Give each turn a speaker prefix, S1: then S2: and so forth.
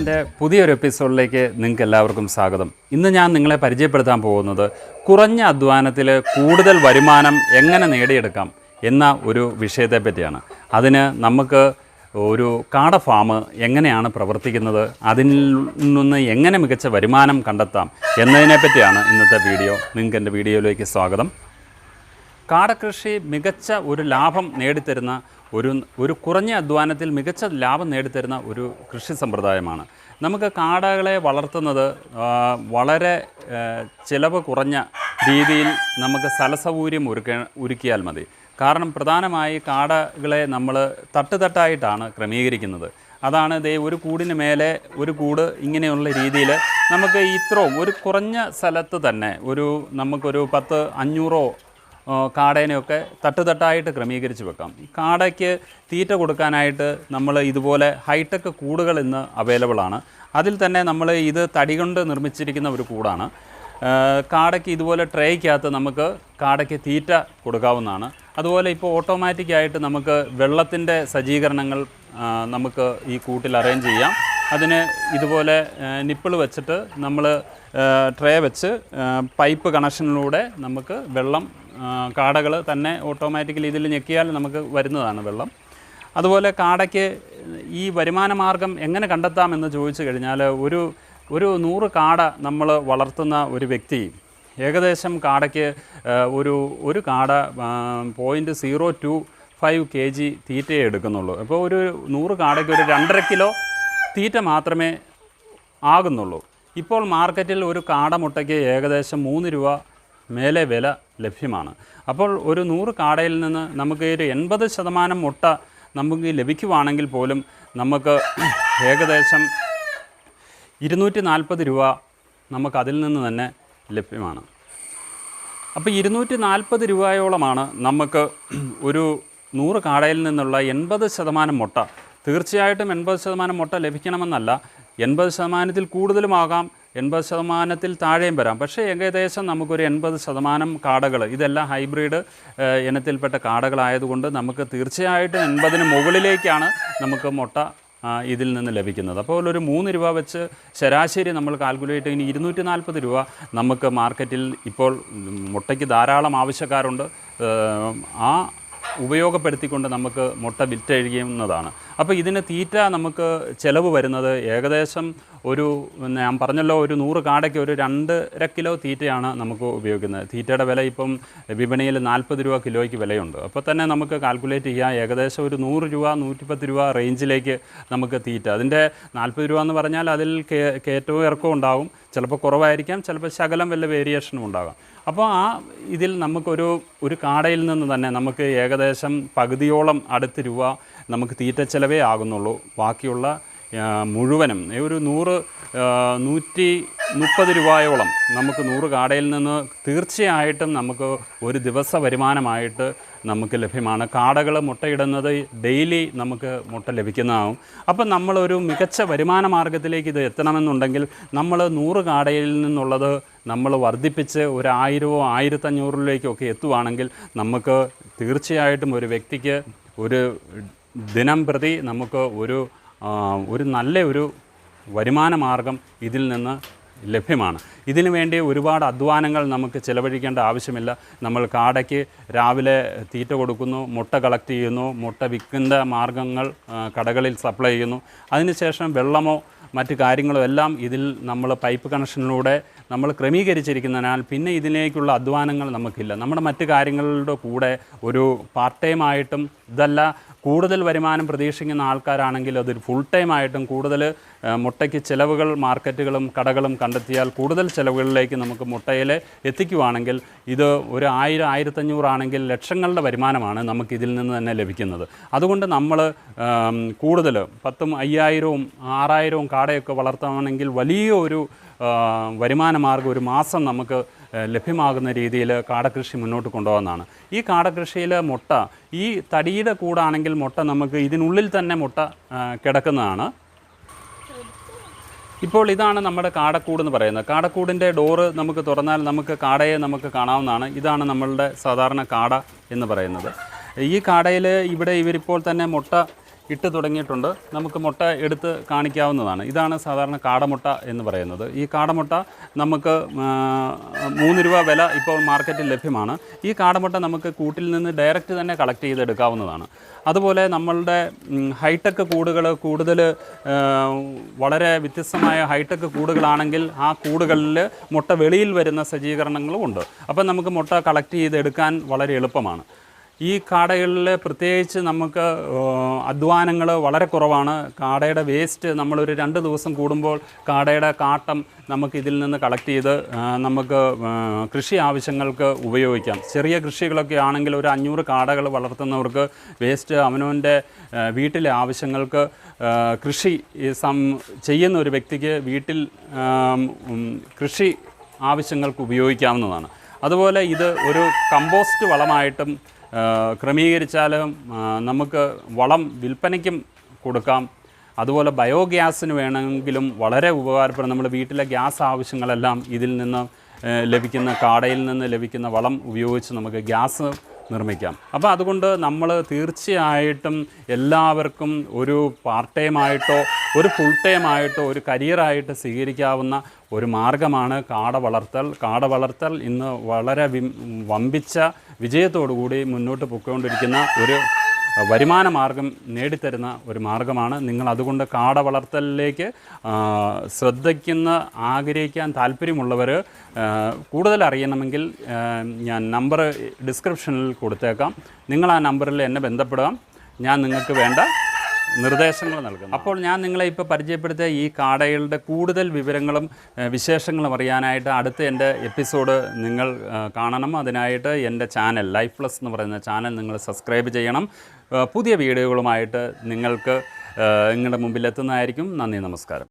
S1: ഫാംസിന്റെ പുതിയൊരു എപ്പിസോഡിലേക്ക് നിങ്ങൾക്ക് എല്ലാവർക്കും സ്വാഗതം. ഇന്ന് ഞാൻ നിങ്ങളെ പരിചയപ്പെടുത്താൻ പോകുന്നത് കുറഞ്ഞ അധ്വാനത്തിൽ കൂടുതൽ വരുമാനം എങ്ങനെ നേടിയെടുക്കാം എന്ന ഒരു വിഷയത്തെ പറ്റിയാണ്. അതിന് നമുക്ക് ഒരു കാട ഫാം എങ്ങനെയാണ് പ്രവർത്തിക്കുന്നത് അതിൽ നിന്ന് എങ്ങനെ മികച്ച വരുമാനം കണ്ടെത്താം എന്നതിനെ പറ്റിയാണ് ഇന്നത്തെ വീഡിയോ. നിങ്ങൾക്ക് എന്റെ വീഡിയോയിലേക്ക് സ്വാഗതം. കാടകൃഷി മികച്ച ഒരു ലാഭം നേടിത്തരുന്ന ഒരു ഒരു കുറഞ്ഞ അധ്വാനത്തിൽ മികച്ച ലാഭം നേടിത്തരുന്ന ഒരു കൃഷി സമ്പ്രദായമാണ്. നമുക്ക് കാടകളെ വളർത്തുന്നത് വളരെ ചിലവ് കുറഞ്ഞ രീതിയിൽ നമുക്ക് സ്ഥലസൗകര്യം ഒരുക്ക ഒരുക്കിയാൽ മതി. കാരണം പ്രധാനമായി കാടകളെ നമ്മൾ തട്ടുതട്ടായിട്ടാണ് ക്രമീകരിക്കുന്നത്. അതാണ് ദേ ഒരു കൂടിന് മേലെ ഒരു കൂട് ഇങ്ങനെയുള്ള രീതിയിൽ നമുക്ക് ഇത്രയും ഒരു കുറഞ്ഞ സ്ഥലത്ത് തന്നെ ഒരു നമുക്കൊരു പത്ത് അഞ്ഞൂറോ കാടേനെയൊക്കെ തട്ടുതട്ടായിട്ട് ക്രമീകരിച്ച് വെക്കാം. ഈ കാടയ്ക്ക് തീറ്റ കൊടുക്കാനായിട്ട് നമ്മൾ ഇതുപോലെ ഹൈടെക് കൂടുകൾ ഇന്ന് അവൈലബിൾ ആണ്. അതിൽ തന്നെ നമ്മൾ ഇത് തടി കൊണ്ട് നിർമ്മിച്ചിരിക്കുന്ന ഒരു കൂടാണ്. കാടയ്ക്ക് ഇതുപോലെ ട്രേക്കകത്ത് നമുക്ക് കാടയ്ക്ക് തീറ്റ കൊടുക്കാവുന്നതാണ്. അതുപോലെ ഇപ്പോൾ ഓട്ടോമാറ്റിക്കായിട്ട് നമുക്ക് വെള്ളത്തിന്റെ സജ്ജീകരണങ്ങൾ നമുക്ക് ഈ കൂട്ടിൽ അറേഞ്ച് ചെയ്യാം. അതിന് ഇതുപോലെ നിപ്പിൾ വെച്ചിട്ട് നമ്മൾ ട്രേ വെച്ച് പൈപ്പ് കണക്ഷനിലൂടെ നമുക്ക് വെള്ളം കാടകൾ തന്നെ ഓട്ടോമാറ്റിക്കലി ഇതിൽ ഞെക്കിയാൽ നമുക്ക് വരുന്നതാണ് വെള്ളം. അതുപോലെ കാടയ്ക്ക് ഈ വരുമാന മാർഗം എങ്ങനെ കണ്ടെത്താമെന്ന് ചോദിച്ചു കഴിഞ്ഞാൽ ഒരു ഒരു നൂറ് കാട നമ്മൾ വളർത്തുന്ന ഒരു വ്യക്തി ഏകദേശം കാടയ്ക്ക് ഒരു ഒരു കാട point zero two five K G തീറ്റയെ എടുക്കുന്നുള്ളൂ. അപ്പോൾ ഒരു നൂറ് കാടയ്ക്ക് ഒരു രണ്ടര കിലോ തീറ്റ മാത്രമേ ആകുന്നുള്ളൂ. ഇപ്പോൾ മാർക്കറ്റിൽ ഒരു കാടമുട്ടയ്ക്ക് ഏകദേശം മൂന്ന് രൂപ മേലെ വില ലഭ്യമാണ്. അപ്പോൾ ഒരു നൂറ് കാടയിൽ നിന്ന് നമുക്ക് ഒരു എൺപത് ശതമാനം മുട്ട നമുക്ക് ലഭിക്കുവാണെങ്കിൽ പോലും നമുക്ക് ഏകദേശം ഇരുന്നൂറ്റി നാൽപ്പത് രൂപ നമുക്ക് അതിൽ നിന്ന് തന്നെ ലഭ്യമാണ്. അപ്പോൾ ഇരുന്നൂറ്റി നാൽപ്പത് രൂപയോളമാണ് നമുക്ക് ഒരു നൂറ് കാടയിൽ നിന്നുള്ള എൺപത് ശതമാനം മുട്ട. തീർച്ചയായിട്ടും എൺപത് ശതമാനം മുട്ട ലഭിക്കണമെന്നല്ല എൺപത് ശതമാനത്തിൽ കൂടുതലുമാകാം എൺപത് ശതമാനത്തിൽ താഴെയും വരാം. പക്ഷേ ഏകദേശം നമുക്കൊരു എൺപത് ശതമാനം കാടകൾ ഇതെല്ലാം ഹൈബ്രിഡ് ഇനത്തിൽപ്പെട്ട കാടകളായതുകൊണ്ട് നമുക്ക് തീർച്ചയായിട്ടും എൺപതിന് മുകളിലേക്കാണ് നമുക്ക് മുട്ട ഇതിൽ നിന്ന് ലഭിക്കുന്നത്. അപ്പോൾ ഒരു മൂന്ന് രൂപ വെച്ച് ശരാശരി നമ്മൾ കാൽക്കുലേറ്റ് ഇനി ഇരുന്നൂറ്റി നാൽപ്പത് രൂപ നമുക്ക് മാർക്കറ്റിൽ ഇപ്പോൾ മുട്ടയ്ക്ക് ധാരാളം ആവശ്യക്കാരുണ്ട്. ആ ഉപയോഗപ്പെടുത്തിക്കൊണ്ട് നമുക്ക് മുട്ട വിറ്റഴിയുന്നതാണ്. അപ്പോൾ ഇതിന് തീറ്റ നമുക്ക് ചിലവ് വരുന്നത് ഏകദേശം ഒരു ഞാൻ പറഞ്ഞല്ലോ ഒരു നൂറ് കാടയ്ക്ക് ഒരു രണ്ടര കിലോ തീറ്റയാണ് നമുക്ക് ഉപയോഗിക്കുന്നത്. തീറ്റയുടെ വില ഇപ്പം വിപണിയിൽ നാൽപ്പത് രൂപ കിലോയ്ക്ക് വിലയുണ്ട്. അപ്പോൾ തന്നെ നമുക്ക് കാൽക്കുലേറ്റ് ചെയ്യാം. ഏകദേശം ഒരു നൂറ് രൂപ നൂറ്റിപ്പത്ത് രൂപ റേഞ്ചിലേക്ക് നമുക്ക് തീറ്റ. അതിന്റെ നാൽപ്പത് രൂപ എന്ന് പറഞ്ഞാൽ അതിൽ കയറ്റവും ഇറക്കവും ഉണ്ടാകും ചിലപ്പോൾ കുറവായിരിക്കാം ചിലപ്പോൾ ശകലം വല്ല വേരിയേഷനും ഉണ്ടാകാം. അപ്പോൾ ആ ഇതിൽ നമുക്കൊരു ഒരു കാടയിൽ നിന്ന് തന്നെ നമുക്ക് ഏകദേശം പകുതിയോളം അടുത്ത് രൂപ നമുക്ക് തീറ്റ ചിലവേ ആകുന്നുള്ളൂ. ബാക്കിയുള്ള മുഴുവനും. ഒരു നൂറ് നൂറ്റി മുപ്പത് രൂപയോളം നമുക്ക് നൂറ് കാടയിൽ നിന്ന് തീർച്ചയായിട്ടും നമുക്ക് ഒരു ദിവസ വരുമാനമായിട്ട് നമുക്ക് ലഭ്യമാണ്. കാടകൾ മുട്ടയിടുന്നത് ഡെയിലി നമുക്ക് മുട്ട ലഭിക്കുന്നതാവും. അപ്പം നമ്മളൊരു മികച്ച വരുമാന മാർഗത്തിലേക്ക് ഇത് എത്തണമെന്നുണ്ടെങ്കിൽ നമ്മൾ നൂറ് കാടയിൽ നിന്നുള്ളത് നമ്മൾ വർദ്ധിപ്പിച്ച് ഒരു ആയിരമോ ആയിരത്തഞ്ഞൂറിലേക്കൊക്കെ എത്തുവാണെങ്കിൽ നമുക്ക് തീർച്ചയായിട്ടും ഒരു വ്യക്തിക്ക് ഒരു ദിനം പ്രതി നമുക്ക് ഒരു ഒരു നല്ല ഒരു വരുമാന മാർഗം ഇതിൽ നിന്ന് ലഭ്യമാണ്. ഇതിനു വേണ്ടി ഒരുപാട് അധ്വാനങ്ങൾ നമുക്ക് ചിലവഴിക്കേണ്ട ആവശ്യമില്ല. നമ്മൾ കാടയ്ക്ക് രാവിലെ തീറ്റ കൊടുക്കുന്നു മുട്ട കളക്ട് ചെയ്യുന്നു മുട്ട വിൽക്കുന്ന മാർഗങ്ങൾ കടകളിൽ സപ്ലൈ ചെയ്യുന്നു. അതിനുശേഷം വെള്ളമോ മറ്റു കാര്യങ്ങളോ എല്ലാം ഇതിൽ നമ്മൾ പൈപ്പ് കണക്ഷനിലൂടെ നമ്മൾ ക്രമീകരിച്ചിരിക്കുന്നതിനാൽ പിന്നെ ഇതിലേക്കുള്ള അധ്വാനങ്ങൾ നമുക്കില്ല. നമ്മുടെ മറ്റു കാര്യങ്ങളുടെ കൂടെ ഒരു പാർട്ട് ടൈം ആയിട്ടും ഇതല്ല കൂടുതൽ വരുമാനം പ്രതീക്ഷിക്കുന്ന ആൾക്കാരാണെങ്കിൽ അതൊരു ഫുൾ ടൈം ആയിട്ടും കൂടുതൽ മുട്ടയ്ക്ക് ചിലവുകൾ മാർക്കറ്റുകളും കടകളും കണ്ടെത്തിയാൽ കൂടുതൽ ചിലവുകളിലേക്ക് നമുക്ക് മുട്ടയിൽ എത്തിക്കുവാണെങ്കിൽ ഇത് ഒരു ആയിരം ആയിരത്തഞ്ഞൂറാണെങ്കിൽ ലക്ഷങ്ങളുടെ വരുമാനമാണ് നമുക്ക് ഇതിൽ നിന്ന് തന്നെ ലഭിക്കുന്നത്. അതുകൊണ്ട് നമ്മൾ കൂടുതൽ പത്തും അയ്യായിരവും ആറായിരവും കാടയൊക്കെ വളർത്തുകയാണെങ്കിൽ വലിയ ഒരു വരുമാന മാർഗം ഒരു മാസം നമുക്ക് ലഭ്യമാകുന്ന രീതിയിൽ കാടകൃഷി മുന്നോട്ട് കൊണ്ടുപോകുന്നതാണ്. ഈ കാടകൃഷിയിൽ മുട്ട ഈ തടിയുടെ കൂടാണെങ്കിൽ മുട്ട നമുക്ക് ഇതിനുള്ളിൽ തന്നെ മുട്ട കിടക്കുന്നതാണ്. ഇപ്പോൾ ഇതാണ് നമ്മുടെ കാടക്കൂട് എന്ന് പറയുന്നത്. കാടക്കൂടിന്റെ ഡോറ് നമുക്ക് തുറന്നാൽ നമുക്ക് കാടയെ നമുക്ക് കാണാവുന്നതാണ്. ഇതാണ് നമ്മളുടെ സാധാരണ കാട എന്ന് പറയുന്നത്. ഈ കാടയിൽ ഇവിടെ ഇവരിപ്പോൾ തന്നെ മുട്ട ഇട്ട് തുടങ്ങിയിട്ടുണ്ട്. നമുക്ക് മുട്ട എടുത്ത് കാണിക്കാവുന്നതാണ്. ഇതാണ് സാധാരണ കാടമുട്ട എന്ന് പറയുന്നത്. ഈ കാടമുട്ട നമുക്ക് മൂന്ന് രൂപ വില ഇപ്പോൾ മാർക്കറ്റിൽ ലഭ്യമാണ്. ഈ കാടമുട്ട നമുക്ക് കൂട്ടിൽ നിന്ന് ഡയറക്റ്റ് തന്നെ കളക്ട് ചെയ്തെടുക്കാവുന്നതാണ്. അതുപോലെ നമ്മളുടെ ഹൈടെക് കൂടുകൾ കൂടുതൽ വളരെ വ്യത്യസ്തമായ ഹൈടെക് കൂടുകളാണെങ്കിൽ ആ കൂടുകളിൽ മുട്ട വെളിയിൽ വരുന്ന സജ്ജീകരണങ്ങളും ഉണ്ട്. അപ്പം നമുക്ക് മുട്ട കളക്ട് ചെയ്തെടുക്കാൻ വളരെ എളുപ്പമാണ്. ഈ കാടകളിൽ പ്രത്യേകിച്ച് നമുക്ക് അധ്വാനങ്ങൾ വളരെ കുറവാണ്. കാടയുടെ വേസ്റ്റ് നമ്മളൊരു രണ്ട് ദിവസം കൂടുമ്പോൾ കാടയുടെ കാട്ടം നമുക്ക് ഇതിൽ നിന്ന് കളക്ട് ചെയ്ത് നമുക്ക് കൃഷി ആവശ്യങ്ങൾക്ക് ഉപയോഗിക്കാം. ചെറിയ കൃഷികളൊക്കെ ആണെങ്കിൽ ഒരു അഞ്ഞൂറ് കാടകൾ വളർത്തുന്നവർക്ക് വേസ്റ്റ് അവനവന്റെ വീട്ടിലെ ആവശ്യങ്ങൾക്ക് കൃഷി സം ചെയ്യുന്ന ഒരു വ്യക്തിക്ക് വീട്ടിൽ കൃഷി ആവശ്യങ്ങൾക്ക് ഉപയോഗിക്കാവുന്നതാണ്. അതുപോലെ ഇത് ഒരു കമ്പോസ്റ്റ് വളമായിട്ടും ക്രമീകരിച്ചാലും നമുക്ക് വളം വിൽപ്പനയ്ക്കും കൊടുക്കാം. അതുപോലെ ബയോഗ്യാസിന് വേണമെങ്കിലും വളരെ ഉപകാരപ്പെടും. നമ്മുടെ വീട്ടിലെ ഗ്യാസ് ആവശ്യങ്ങളെല്ലാം ഇതിൽ നിന്ന് ലഭിക്കുന്ന കാടയിൽ നിന്ന് ലഭിക്കുന്ന വളം ഉപയോഗിച്ച് നമുക്ക് ഗ്യാസ് നിർമ്മിക്കാം. അപ്പോൾ അതുകൊണ്ട് നമ്മൾ തീർച്ചയായിട്ടും എല്ലാവർക്കും ഒരു പാർട്ട് ടൈമായിട്ടോ ഒരു ഫുൾ ടൈമായിട്ടോ ഒരു കരിയറായിട്ട് സ്വീകരിക്കാവുന്ന ഒരു മാർഗമാണ് കാട വളർത്തൽ കാട വളർത്തൽ ഇന്ന് വളരെ വമ്പിച്ച വിജയത്തോടുകൂടി മുന്നോട്ട് പൊയ്ക്കൊണ്ടിരിക്കുന്ന ഒരു വരുമാന മാർഗം നേടിത്തരുന്ന ഒരു മാർഗമാണ്. നിങ്ങൾ അതുകൊണ്ട് കാട വളർത്തലിലേക്ക് ശ്രദ്ധിക്കുന്ന ആഗ്രഹിക്കാൻ താല്പര്യമുള്ളവർ കൂടുതൽ അറിയണമെങ്കിൽ ഞാൻ നമ്പർ ഡിസ്ക്രിപ്ഷനിൽ കൊടുത്തേക്കാം. നിങ്ങൾ ആ നമ്പറിൽ എന്നെ ബന്ധപ്പെടാം ഞാൻ നിങ്ങൾക്ക് വേണ്ട നിർദ്ദേശങ്ങൾ നൽകുന്നു. അപ്പോൾ ഞാൻ നിങ്ങളെ ഇപ്പോൾ പരിചയപ്പെടുത്തിയ ഈ കാടകളുടെ കൂടുതൽ വിവരങ്ങളും വിശേഷങ്ങളും അറിയാനായിട്ട് അടുത്ത എന്റെ എപ്പിസോഡ് നിങ്ങൾ കാണണം. അതിനായിട്ട് എന്റെ ചാനൽ ലൈഫ് പ്ലസ് എന്ന് പറയുന്ന ചാനൽ നിങ്ങൾ സബ്സ്ക്രൈബ് ചെയ്യണം. പുതിയ വീഡിയോകളുമായിട്ട് നിങ്ങൾക്ക് നിങ്ങളുടെ മുമ്പിൽ എത്തുന്നതായിരിക്കും. നന്ദി നമസ്കാരം.